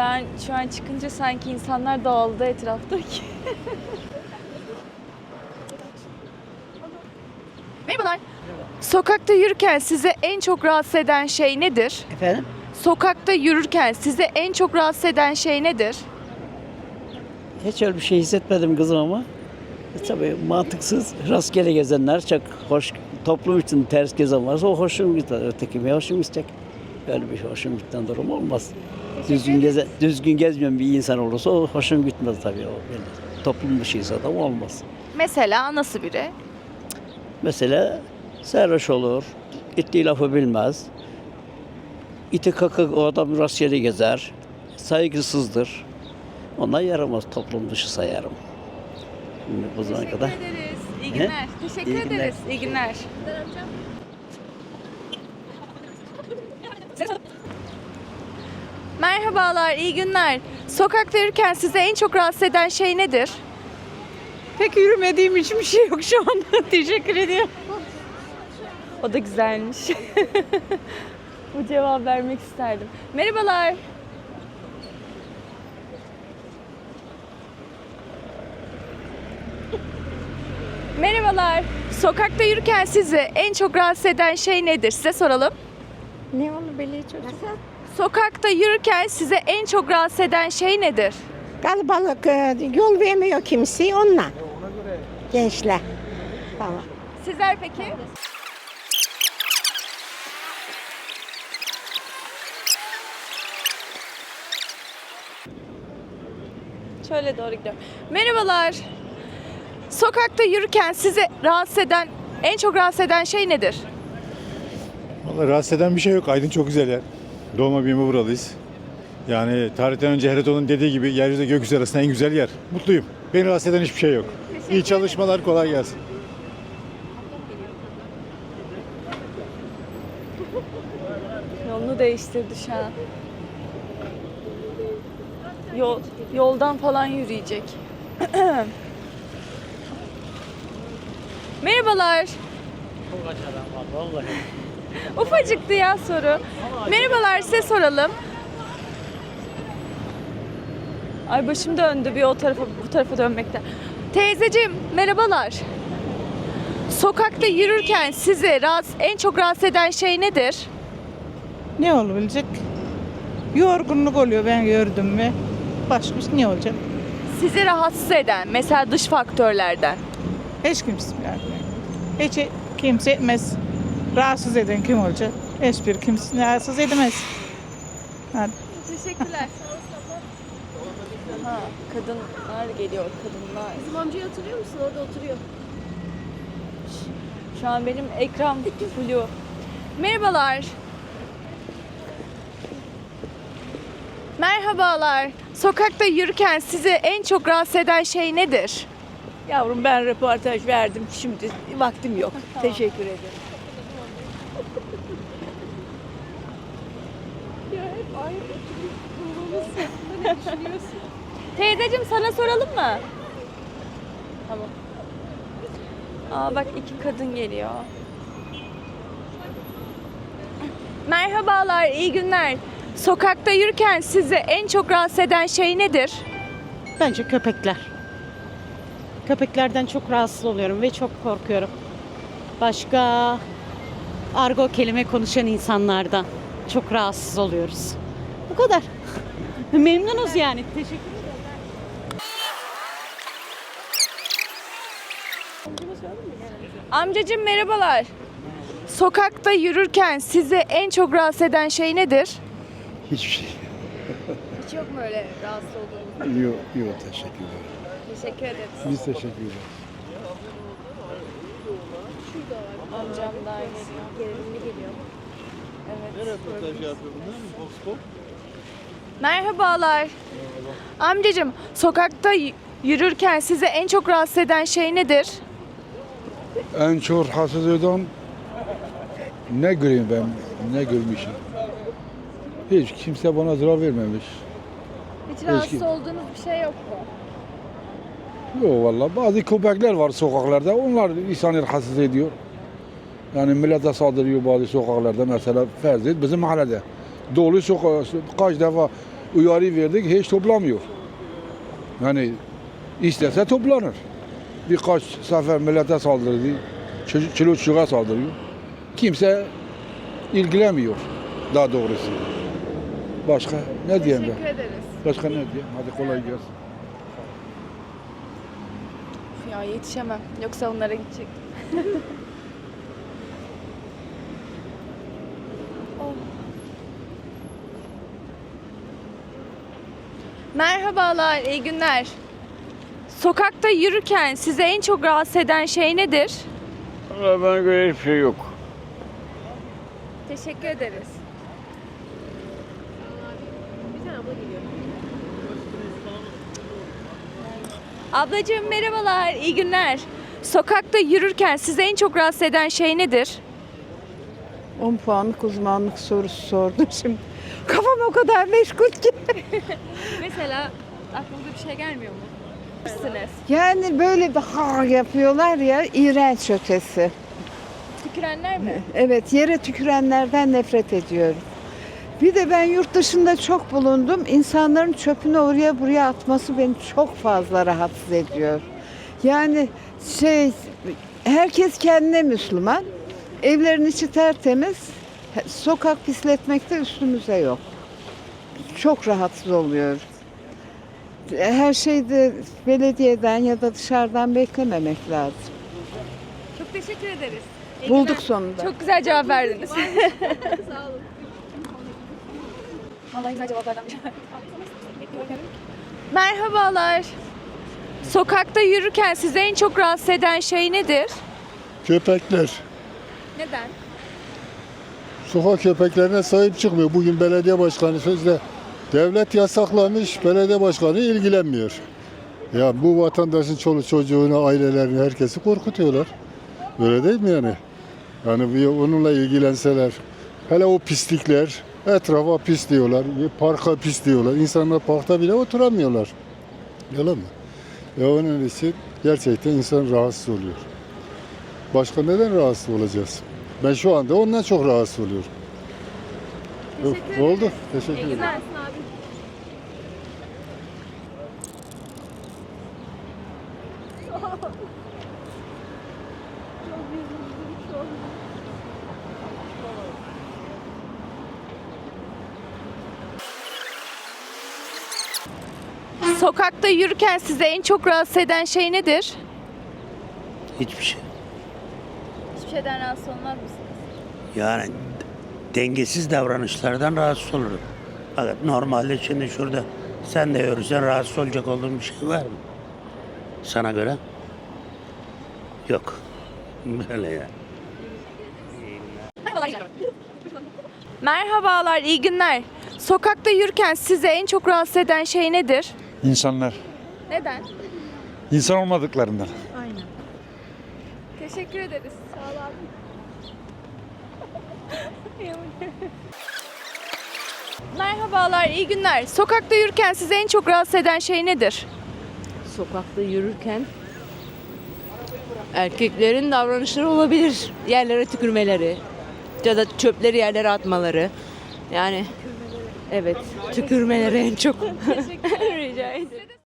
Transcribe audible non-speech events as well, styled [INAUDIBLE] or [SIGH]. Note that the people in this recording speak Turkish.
Ben şu an çıkınca sanki insanlar dağıldı etraftaki. [LAUGHS] Merhabalar. Sokakta yürürken size en çok rahatsız eden şey nedir? Efendim? Sokakta yürürken size en çok rahatsız eden şey nedir? Hiç öyle bir şey hissetmedim kızım ama. E, tabii mantıksız, rastgele gezenler çok hoş, toplum için ters gezen varsa o hoşum gider. Öteki bir hoşum gidecek. Öyle bir hoşum giden durum olmaz. Düzgün, geze, düzgün gezmeyen bir insan olursa o hoşum gitmez tabii. O böyle. Toplum dışıysa da olmaz. Mesela nasıl biri? Mesela sarhoş olur, ittiği lafı bilmez. İti kakık o adam rastgele gezer, saygısızdır. Ona yaramaz, toplum dışı sayarım. Şimdi bu zamana kadar. ederiz. İyi günler. Teşekkür İyi günler. ederiz. İyi günler. Merhabalar, iyi günler. Sokakta yürürken size en çok rahatsız eden şey nedir? Pek yürümediğim için bir şey yok şu anda. [LAUGHS] Teşekkür ediyorum. O da güzelmiş. [LAUGHS] Bu cevap vermek isterdim. Merhabalar. Merhabalar. Sokakta yürürken sizi en çok rahatsız eden şey nedir? Size soralım. Ne onu belli çocuk? Sokakta yürürken size en çok rahatsız eden şey nedir? Kalabalık e, yol vermiyor kimse onunla. Gençler. Tamam. Sizler peki? Şöyle doğru gidiyorum. Merhabalar. Sokakta yürürken sizi rahatsız eden, en çok rahatsız eden şey nedir? Vallahi rahatsız eden bir şey yok. Aydın çok güzel yer. Doğma büyüme buralıyız. Yani tarihten önce Herodo'nun dediği gibi yeryüzü gökyüzü arasında en güzel yer. Mutluyum. Beni rahatsız eden hiçbir şey yok. İyi çalışmalar, kolay gelsin. [LAUGHS] Yolunu değiştirdi şu an. Yol, yoldan falan yürüyecek. [CLEARS THROAT] Merhabalar. [LAUGHS] Ufacıktı ya soru. Merhabalar size soralım. Ay başım döndü bir o tarafa bu tarafa dönmekten. Teyzeciğim merhabalar. Sokakta yürürken sizi rahatsız, en çok rahatsız eden şey nedir? Ne olabilecek? Yorgunluk oluyor ben gördüm mü. Şey ne olacak? Sizi rahatsız eden mesela dış faktörlerden. Hiç kimse yani. Hiç kimse etmez. Rahatsız eden kim olacak? Hiçbir kimse rahatsız edemez. Hadi. Teşekkürler. Ha, kadınlar geliyor, kadınlar. Bizim amcayı hatırlıyor musun? Orada oturuyor. Şu an benim ekran flu. Merhabalar. Merhabalar. Sokakta yürürken sizi en çok rahatsız eden şey nedir? Yavrum ben röportaj verdim. Şimdi vaktim yok. Teşekkür ederim. Teyzeciğim sana soralım mı? Tamam. Aa bak iki kadın geliyor. Merhabalar, iyi günler. Sokakta yürürken sizi en çok rahatsız eden şey nedir? Bence köpekler. Köpeklerden çok rahatsız oluyorum ve çok korkuyorum. Başka argo kelime konuşan insanlardan çok rahatsız oluyoruz. Bu kadar. [LAUGHS] Memnunuz yani. Teşekkür Amcacığım merhabalar. Sokakta yürürken sizi en çok rahatsız eden şey nedir? Hiçbir şey. Hiç yok mu öyle rahatsız olduğunuz? Yok, yok teşekkürler. Teşekkür ederiz. Biz teşekkür ederiz. Amcam daha geliyor. Gerilimli geliyor. Evet. Merhabalar. Amcacığım sokakta yürürken sizi en çok rahatsız eden şey nedir? En çok rahatsız eden ne göreyim ben, ne görmüşüm. Hiç kimse bana zarar vermemiş. Hiç rahatsız olduğunuz bir şey yok mu? Yok valla bazı köpekler var sokaklarda onlar insanı rahatsız ediyor. Yani millete saldırıyor bazı sokaklarda mesela farz et bizim mahallede. Dolu sokak kaç defa uyarı verdik hiç toplamıyor. Yani istese toplanır. Birkaç sefer millete saldırdı. Çoluk çocuğa saldırıyor. Kimse ilgilenmiyor daha doğrusu. Başka ne diyeyim ben? Teşekkür ederiz. Başka ne diyeyim? Hadi kolay gelsin. Ya yetişemem. Yoksa onlara gidecektim. [LAUGHS] Merhabalar, iyi günler. Sokakta yürürken sizi en çok rahatsız eden şey nedir? Valla bana göre hiçbir şey yok. Teşekkür ederiz. Ablacığım merhabalar, iyi günler. Sokakta yürürken sizi en çok rahatsız eden şey nedir? 10 puanlık uzmanlık sorusu sordum [LAUGHS] şimdi. Kafam o kadar meşgul ki. [LAUGHS] Mesela aklınıza bir şey gelmiyor mu? Misiniz? Yani böyle bir ha yapıyorlar ya iğrenç ötesi. Tükürenler mi? Evet yere tükürenlerden nefret ediyorum. Bir de ben yurt dışında çok bulundum. İnsanların çöpünü oraya buraya atması beni çok fazla rahatsız ediyor. Yani şey herkes kendine Müslüman. Evlerin içi tertemiz. Sokak pisletmekte üstümüze yok. Çok rahatsız oluyorum. Her şeyde belediyeden ya da dışarıdan beklememek lazım. Çok teşekkür ederiz. İyi Bulduk sonunda. Çok güzel cevap verdiniz. [LAUGHS] Sağ olun. Vallahi güzel cevaplardan [LAUGHS] biri. Merhabalar. Sokakta yürürken sizi en çok rahatsız eden şey nedir? Köpekler. Neden? Sokak köpeklerine sahip çıkmıyor. Bugün belediye başkanı sözde devlet yasaklamış, belediye başkanı ilgilenmiyor. Ya bu vatandaşın çoluk çocuğunu, ailelerini, herkesi korkutuyorlar. Öyle değil mi yani? Yani bir onunla ilgilenseler. Hele o pislikler, etrafa pis diyorlar, parka pis diyorlar. İnsanlar parkta bile oturamıyorlar. Yalan mı? Ya onun için gerçekten insan rahatsız oluyor. Başka neden rahatsız olacağız? Ben şu anda ondan çok rahatsız oluyorum. Teşekkür Oldu. Teşekkür İyi ederim. günler. Sokakta yürürken sizi en çok rahatsız eden şey nedir? Hiçbir şey. Hiçbir şeyden rahatsız olmaz mısınız? Yani dengesiz davranışlardan rahatsız olurum. Fakat normalde şimdi şurada sen de yürürsen rahatsız olacak olduğun bir şey var mı? Sana göre? Yok. [LAUGHS] Böyle yani. Merhabalar, iyi günler. Sokakta yürürken sizi en çok rahatsız eden şey nedir? İnsanlar. Neden? insan olmadıklarından. Teşekkür ederiz. Sağ ol abi. [LAUGHS] Merhabalar, iyi günler. Sokakta yürürken sizi en çok rahatsız eden şey nedir? Sokakta yürürken erkeklerin davranışları olabilir. Yerlere tükürmeleri ya da çöpleri yerlere atmaları. Yani evet tükürmeleri en çok. [LAUGHS] Rica ederim. [LAUGHS]